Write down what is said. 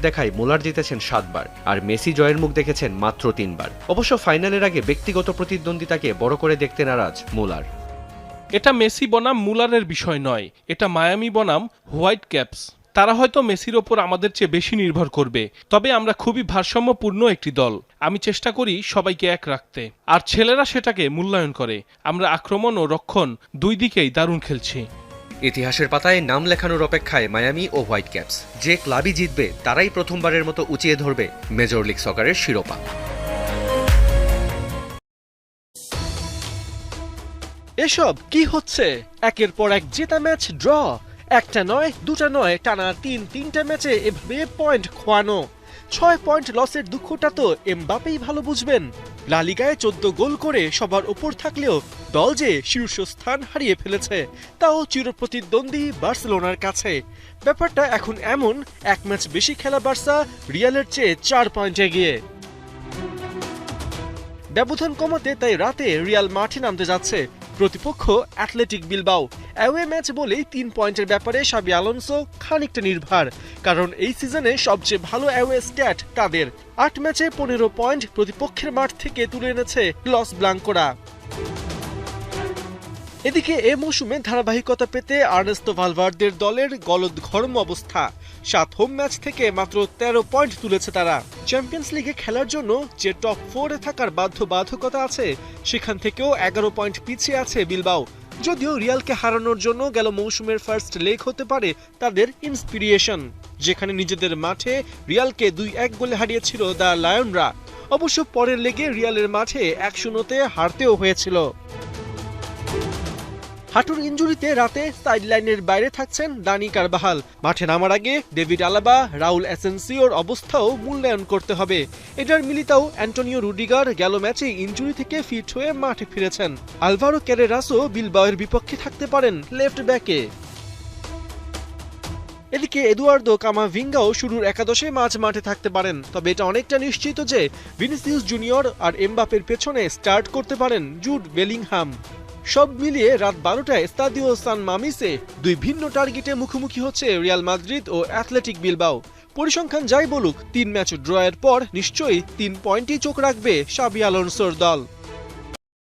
দেখায় মোলার জিতেছেন সাতবার, আর মেসি জয়ের মুখ দেখেছেন মাত্র তিনবার। অবশ্য ফাইনালের আগে ব্যক্তিগত প্রতিদ্বন্দ্বিতাকে বড় করে দেখতে নারাজ মোলার। এটা মেসি বনাম মুলারের বিষয় নয়, এটা মায়ামি বনাম হোয়াইট ক্যাপস। তারা হয়তো মেসির ওপর আমাদের চেয়ে বেশি নির্ভর করবে, তবে আমরা খুবই ভারসাম্যপূর্ণ একটি দল। আমি চেষ্টা করি সবাইকে এক রাখতে। আর ছেলেরা সেটাকে মূল্যায়ন করে। আমরা আক্রমণ ও রক্ষণ দুই দিকেই দারুণ খেলছি। ইতিহাসের পাতায় নাম লেখানোর অপেক্ষায় মায়ামি ও হোয়াইট ক্যাপস। যে ক্লাবই জিতবে, তারাই প্রথমবারের মতো উঁচিয়ে ধরবে মেজর লিগ সকারের শিরোপা। এসব কি হচ্ছে? একের পর এক জেতা ম্যাচ ড্র। একটা নয়, দুটা নয়, টানা তিন, তিনটা ম্যাচে এভাবে পয়েন্ট খোয়ানো। ছয় পয়েন্ট লসের দুঃখটা তো এমবাপেই ভালো বুঝবেন। লালিগায় চোদ্দ গোল করে সবার ওপর থাকলেও দল যে শীর্ষস্থান হারিয়ে ফেলেছে, তাও চিরপ্রতিদ্বন্দ্বী বার্সেলোনার কাছে। ব্যাপারটা এখন এমন, এক ম্যাচ বেশি খেলা বার্সা রিয়ালের চেয়ে চার পয়েন্ট এগিয়ে ব্যবধান কমাতে তাই রাতে রিয়াল মাঠে নামতে যাচ্ছে। প্রতিপক্ষ অ্যাথলেটিক বিলবাও। অ্যাওয়ে ম্যাচ বলেই তিন পয়েন্টের ব্যাপারে সাবি আলোনসো খানিকটা নির্ভার, কারণ এই সিজনে সবচেয়ে ভালো অ্যাওয়ে স্ট্যাট তাদের। আট ম্যাচে পনেরো পয়েন্ট প্রতিপক্ষের মাঠ থেকে তুলে এনেছে লস ব্লাঙ্কোরা। এদিকে এ মৌসুমে ধারাবাহিকতা পেতে আর্নেস্তো ভালভার্দের দলের গলদ ঘরম অবস্থা। সাত হোম ম্যাচ থেকে মাত্র তেরো পয়েন্ট তুলেছে তারা। চ্যাম্পিয়ন্স লিগে খেলার জন্য যে টপ ফোরে থাকার বাধ্যবাধকতা আছে, সেখান থেকেও এগারো পয়েন্ট পিছিয়ে আছে বিলবাও। যদিও রিয়ালকে হারানোর জন্য গেল মৌসুমের ফার্স্ট লেগ হতে পারে তাদের ইন্সপিরিয়েশন। যেখানে নিজেদের মাঠে রিয়ালকে দুই এক গোলে হারিয়েছিল দ্য লায়নরা। অবশ্য পরের লেগে রিয়ালের মাঠে এক শূন্যতে হারতেও হয়েছিল। হাঁটুর ইঞ্জুরিতে রাতে সাইডলাইনের বাইরে থাকছেন দানি কারবাহাল। মাঠে নামার আগে ডেভিড আলাবা রাউল অ্যাসেন্সিওর অবস্থাও মূল্যায়ন করতে হবে। এটার মিলিতাও অ্যান্টোনিও রুডিগার গেল ম্যাচে ইঞ্জুরি থেকে ফিট হয়ে মাঠে ফিরেছেন। আলভারো ক্যারেরাসও বিলবাওয়ের বিপক্ষে থাকতে পারেন লেফট ব্যাকে এদিকে এদুয়ার্দো কামাভিঙ্গাও শুরুর একাদশে মাঝ মাঠে থাকতে পারেন। তবে এটা অনেকটা নিশ্চিত যে ভিনিসিয়াস জুনিয়র আর এমবাপের পেছনে স্টার্ট করতে পারেন জুড বেলিংহাম। সব মিলিয়ে রাত বারোটায় স্তাদিও সান মামিসে দুই ভিন্ন টার্গেটে মুখোমুখি হচ্ছে রিয়াল মাদ্রিদ ও অ্যাথলেটিক বিলবাও। পরিসংখ্যান যাই বলুক, তিন ম্যাচ ড্রয়ের পর নিশ্চয়ই তিন পয়েন্টই চোখ রাখবে সাবি দল।